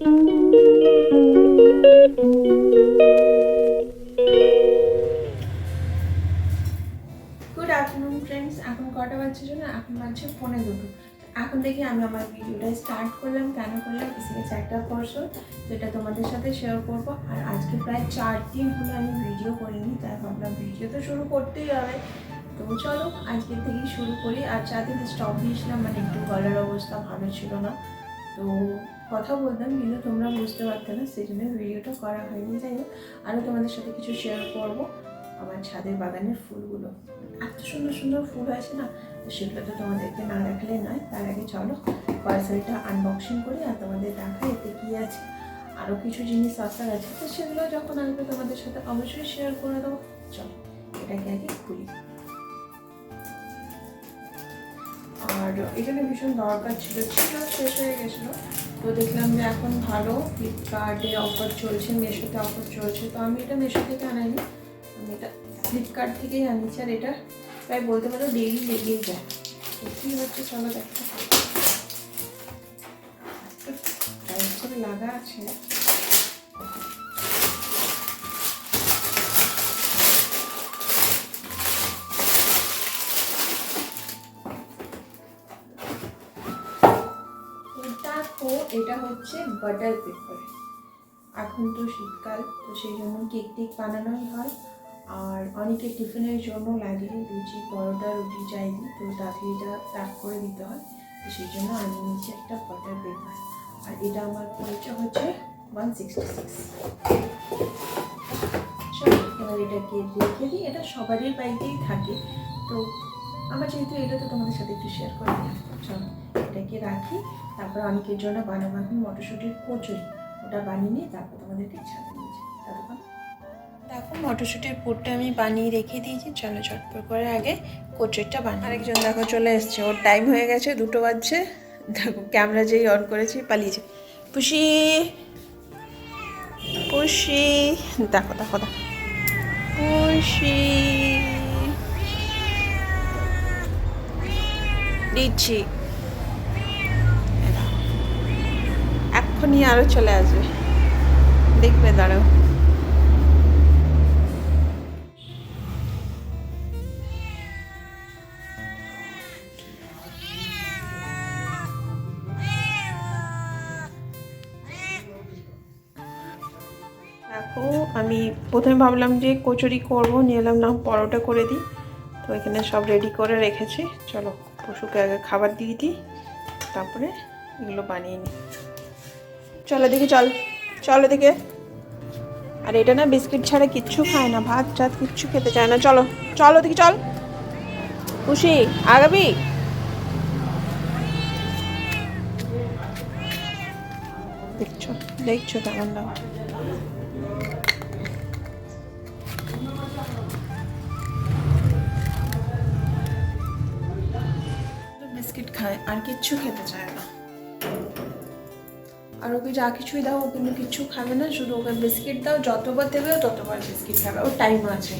Good afternoon friends এখন কটা বাজছে জন্য এখন বাজছে ফোনে দুটো। এখন থেকে আমি আমার ভিডিওটা স্টার্ট করলাম। কেন করলাম? এসে একটা পরশো যেটা তোমাদের সাথে শেয়ার করব। আর আজকে প্রায় চার দিন হলো আমি ভিডিও করিনি, তাই ভাবলাম ভিডিও তো শুরু করতেই হবে। তো চলো, আজকে থেকেই শুরু করি। আর চার দিন স্টপ দিয়েছিলাম মানে একটু গলার অবস্থা ভালো ছিল না। তো কথা বলতাম, কিন্তু তোমরা বুঝতে পারতে না সেই জন্য ভিডিওটা করা হয়নি। যাই হোক আরও তোমাদের সাথে কিছু শেয়ার করব আমার ছাদের বাগানের ফুলগুলো। এত সুন্দর সুন্দর ফুল আছে না তো সেগুলো তো তোমাদেরকে না দেখালে নয়, তার আগে চলো পার্সেলটা আনবক্সিং করি আর তোমাদের দেখা এতে কী আছে। আরও কিছু জিনিস আসার আছে, তো সেগুলো যখন আসবে তোমাদের সাথে অবশ্যই শেয়ার করে দেবো। চলো, এটাকে আগে খুলি। আর এখানে ভীষণ দরকার ছিল ছিল, শেষ হয়ে গেছিল। তো দেখলাম যে এখন ভালো ফ্লিপকার্টে অফার চলছে মেশোতে অফার চলছে। তো আমি এটা মেশো থেকে আনাইনি। আমি এটা ফ্লিপকার্ট থেকেই আনিছি আর এটা প্রায় বলতে পারো ডেইলি লেগেই যায়। কী হচ্ছে চলো দেখতে লাগা আছে। এটা হচ্ছে বাটার পেপার এখন তো শীতকাল, তো সেই জন্য কেক টেক বানানোই হয়। আর অনেকে টিফিনের জন্য লাগে লুচি, পরোটা, রুটি চাই তো তাকে এটা প্যাক করে দিতে হয়। তো সেই জন্য আমি নিয়েছি একটা বাটার পেপার আর এটা আমার পরিচয় হচ্ছে ওয়ান সিক্সটি সিক্স এবার এটাকে রেখে দিই। এটা সবারই বাড়িতেই থাকে। তো আমার যেহেতু এটা তো তোমাদের সাথে একটু শেয়ার করে চলো এটাকে রাখি তারপর অনেকের জন্য বানাবো এখন মটরশুঁটির কচুরি। ওটা বানিয়ে নিয়ে তারপর তোমাদেরকে যাই ততক্ষণ দেখো মটরশুঁটির পুরটা আমি বানিয়ে রেখে দিয়েছি চলো চটপট করে আগে কচুরিটা বানিয়ে আরেকজন দেখো চলে এসছে ওর টাইম হয়ে গেছে দুটো বাজছে। দেখো ক্যামেরা যেই অন করেছি পালিয়েছে। পুষি! পুষি! দেখো দেখো দেখো। পুষি! দিচ্ছি। এক্ষুনি আরও চলে আসবে। দেখবে, দাঁড়াও। দেখো, আমি প্রথমে ভাবলাম যে কচুরি করব, নিয়ে এলাম, না, পরোটা করে দিই। তো এখানে সব রেডি করে রেখেছি। চলো। পশুকে আগে খাবার দিয়ে দিই, তারপরে এগুলো বানিয়ে নিই। চলো দেখি চল, চলো দেখে আর এটা না বিস্কিট ছাড়া কিচ্ছু খায় না, ভাত টাত কিচ্ছু খেতে চায় না। চলো চলো দেখি চল। খুশি, আগাবি? দেখছ দেখছ কেমন দাও বিস্কিট খায় আর কিচ্ছু খেতে চায় না। আর ওকে যা কিছুই দাও, ও কিন্তু কিচ্ছু খাবে না। শুধু ওকে বিস্কিট দাও, যতবার দেবে ততবার বিস্কিট খাবে। ওর টাইম আছে।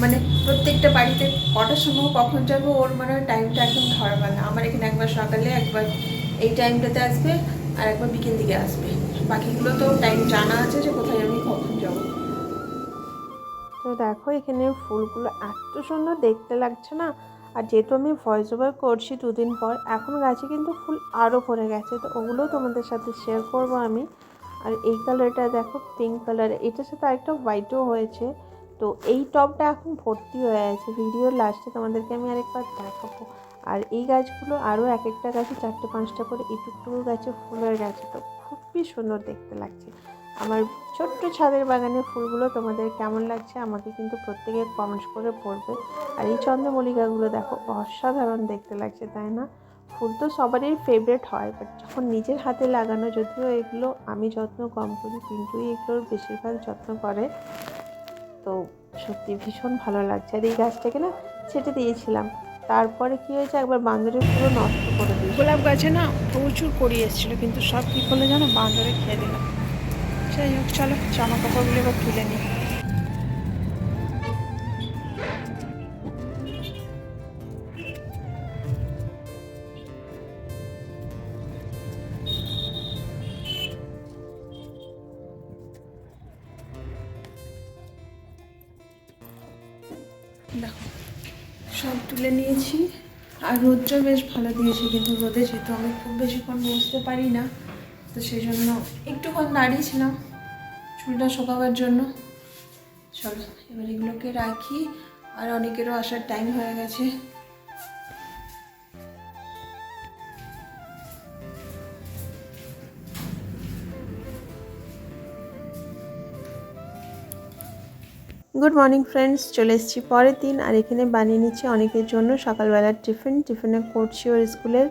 মানে প্রত্যেকটা বাড়িতে কটার সময় কখন যাবে, ওর মানে টাইমটা একদম ধরবার না আমার এখানে একবার সকালে, একবার এই টাইমটাতে আসবে আর একবার বিকেল দিকে আসবে। বাকিগুলো তো টাইম জানা আছে যে কোথায় আমি কখন যাব। তো দেখো, এখানে ফুলগুলো এত সুন্দর দেখতে লাগছে না। আর যেহেতু আমি ভয়েস ওভার করছি দুদিন পর, এখন গাছে কিন্তু ফুল আরও ভরে গেছে, তো ওগুলোও তোমাদের সাথে শেয়ার করব আমি। আর এই কালারটা দেখো পিঙ্ক কালার এটার সাথে আরেকটা হোয়াইটও হয়েছে। তো এই টবটা এখন ভর্তি হয়ে আছে। ভিডিওর লাস্টে তোমাদেরকে আমি আরেকবার দেখাবো। আর এই গাছগুলো আরও এক একটা গাছে চারটে পাঁচটা করে এটুকটুকু গাছে ফুল হয়ে গেছে, তো খুবই সুন্দর দেখতে লাগছে। আমার ছোট্ট ছাদের বাগানের ফুলগুলো তোমাদের কেমন লাগছে আমাকে কিন্তু প্রত্যেকে কমেন্টস করে পড়বে আর এই চন্দ্রমল্লিকাগুলো দেখো, অসাধারণ দেখতে লাগছে, তাই না? ফুল তো সবারই ফেভারেট হয় বাট যখন নিজের হাতে লাগানো, যদিও এগুলো আমি যত্ন কম করি, কিন্তু এগুলোর বেশিরভাগ যত্ন করে। তো সত্যি ভীষণ ভালো লাগছে। আর এই গাছটাকে না ছেটে দিয়েছিলাম। তারপরে কি হয়েছে? একবার বান্দরে পুরো নষ্ট করে দিয়েছে। গোলাপ গাছে না প্রচুর করি এসেছিল, কিন্তু সব কী করলে যেন বাঁদরে খেয়ে দিল। যাই হোক, চলো জামা কাপড়গুলো এবার তুলে নিই। দেখো, সব তুলে নিয়েছি। আর রোদটা বেশ ভালো দিয়েছে, কিন্তু রোদে যেহেতু আমি খুব বেশিক্ষণ বসতে পারি না তো সেই জন্য একটুক্ষণ দাঁড়িয়েছিলাম চুলটা শুকাবার জন্য। চলো, এবার এগুলোকে রাখি। আর অনেকেরও আসার টাইম হয়ে গেছে। গুড মর্নিং ফ্রেন্ডস চলে এসেছি পরের দিন। আর এখানে বানিয়ে নিচ্ছি অনেকের জন্য সকালবেলার টিফিন। টিফিনে করছি ওর স্কুলের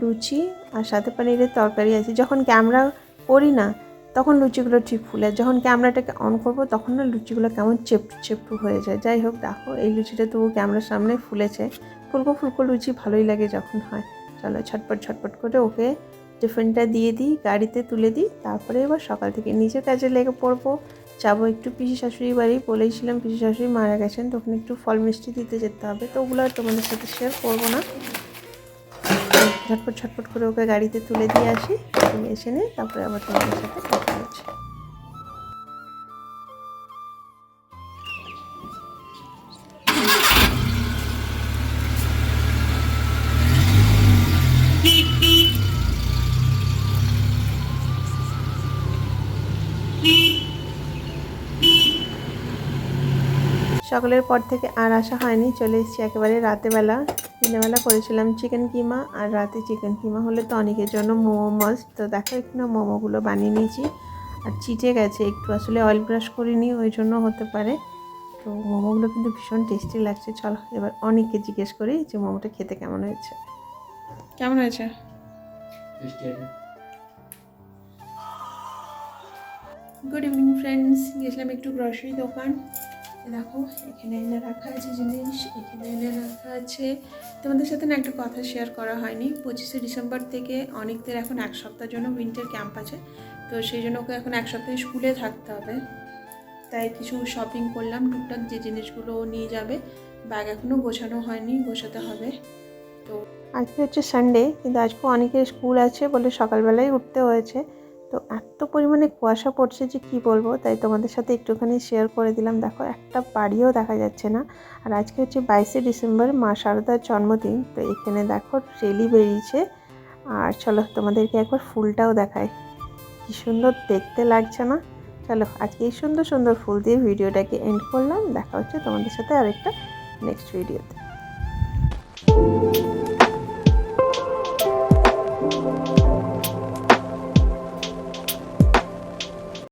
লুচি আর সাথে পানিরের তরকারি আছে। যখন ক্যামেরা করি না, তখন লুচিগুলো ঠিক ফুলে। যখন ক্যামেরাটাকে অন করব, তখন না লুচিগুলো কেমন চেপটু চেপটু হয়ে যায়। যাই হোক, দেখো, এই লুচিটা তবু ক্যামেরার সামনে ফুলেছে। ফুলকো ফুলকো লুচি ভালোই লাগে যখন হয়। চলো, ছটপট ছটপট করে ওকে টিফিনটা দিয়ে দিই, গাড়িতে তুলে দিই, তারপরে এবার সকাল থেকে নিজের কাজে লেগে পড়ব। যাব একটু পিসি শাশুড়ি বাড়ি, বলেইছিলাম পিসি শাশুড়ি মারা গেছেন, তখন একটু ফল মিষ্টি দিতে যেতে হবে। তো ওগুলো আর তোমাদের সাথে শেয়ার করব না। ঝটপট ছটপট করে ওকে গাড়িতে তুলে দিয়ে আসি। তুমি এসে নিয়ে তারপরে আবার তোমাদের সাথে কথা হচ্ছে। সকালের পর থেকে আর আসা হয়নি। চলে এসেছি একেবারে রাতেবেলা দিনেবেলা করেছিলাম চিকেন কিমা আর রাতে চিকেন কিমা হলে তো অনেকের জন্য মোমো মাস্ট তো দেখো এখানে মোমোগুলো বানিয়ে নিয়েছি। আর চিটে গেছে একটু আসলে অয়েল ব্রাশ করিনি ওই জন্য হতে পারে। তো মোমোগুলো কিন্তু ভীষণ টেস্টি লাগছে। চলো এবার অনেককে জিজ্ঞেস করি যে মোমোটা খেতে কেমন হয়েছে। কেমন হয়েছে? গুড ইভিনিং ফ্রেন্ডস গেছিলাম একটু গ্রসারি দোকান। দেখো, এখানে এনে রাখা আছে জিনিস, এখানে এনে রাখা আছে। তোমাদের সাথে না একটা কথা শেয়ার করা হয়নি। পঁচিশে ডিসেম্বর থেকে অনেকদের এখন এক সপ্তাহের জন্য উইন্টার ক্যাম্প আছে। তো সেই জন্য ওকে এখন এক সপ্তাহে স্কুলে থাকতে হবে। তাই কিছু শপিং করলাম, টুকটাক যে জিনিসগুলো নিয়ে যাবে। ব্যাগ এখনও গোছানো হয়নি, গোছাতে হবে। তো আজকে হচ্ছে সানডে কিন্তু আজকে অনেকের স্কুল আছে বলে সকালবেলায় উঠতে হয়েছে। তো এত পরিমাণে কুয়াশা পড়ছে যে কি বলব, তাই তোমাদের সাথে একটুখানি শেয়ার করে দিলাম। দেখো, একটা বাড়িও দেখা যাচ্ছে না। আর আজকে হচ্ছে বাইশে ডিসেম্বর, মা শারদার জন্মদিন। তো এখানে দেখো, রেলি বেরিয়েছে। আর চলো, তোমাদেরকে একবার ফুলটাও দেখায় কি সুন্দর দেখতে লাগছে না? চলো, আজকে এই সুন্দর সুন্দর ফুল দিয়ে ভিডিওটাকে এন্ড করলাম। দেখা হচ্ছে তোমাদের সাথে আরেকটা নেক্সট ভিডিওতে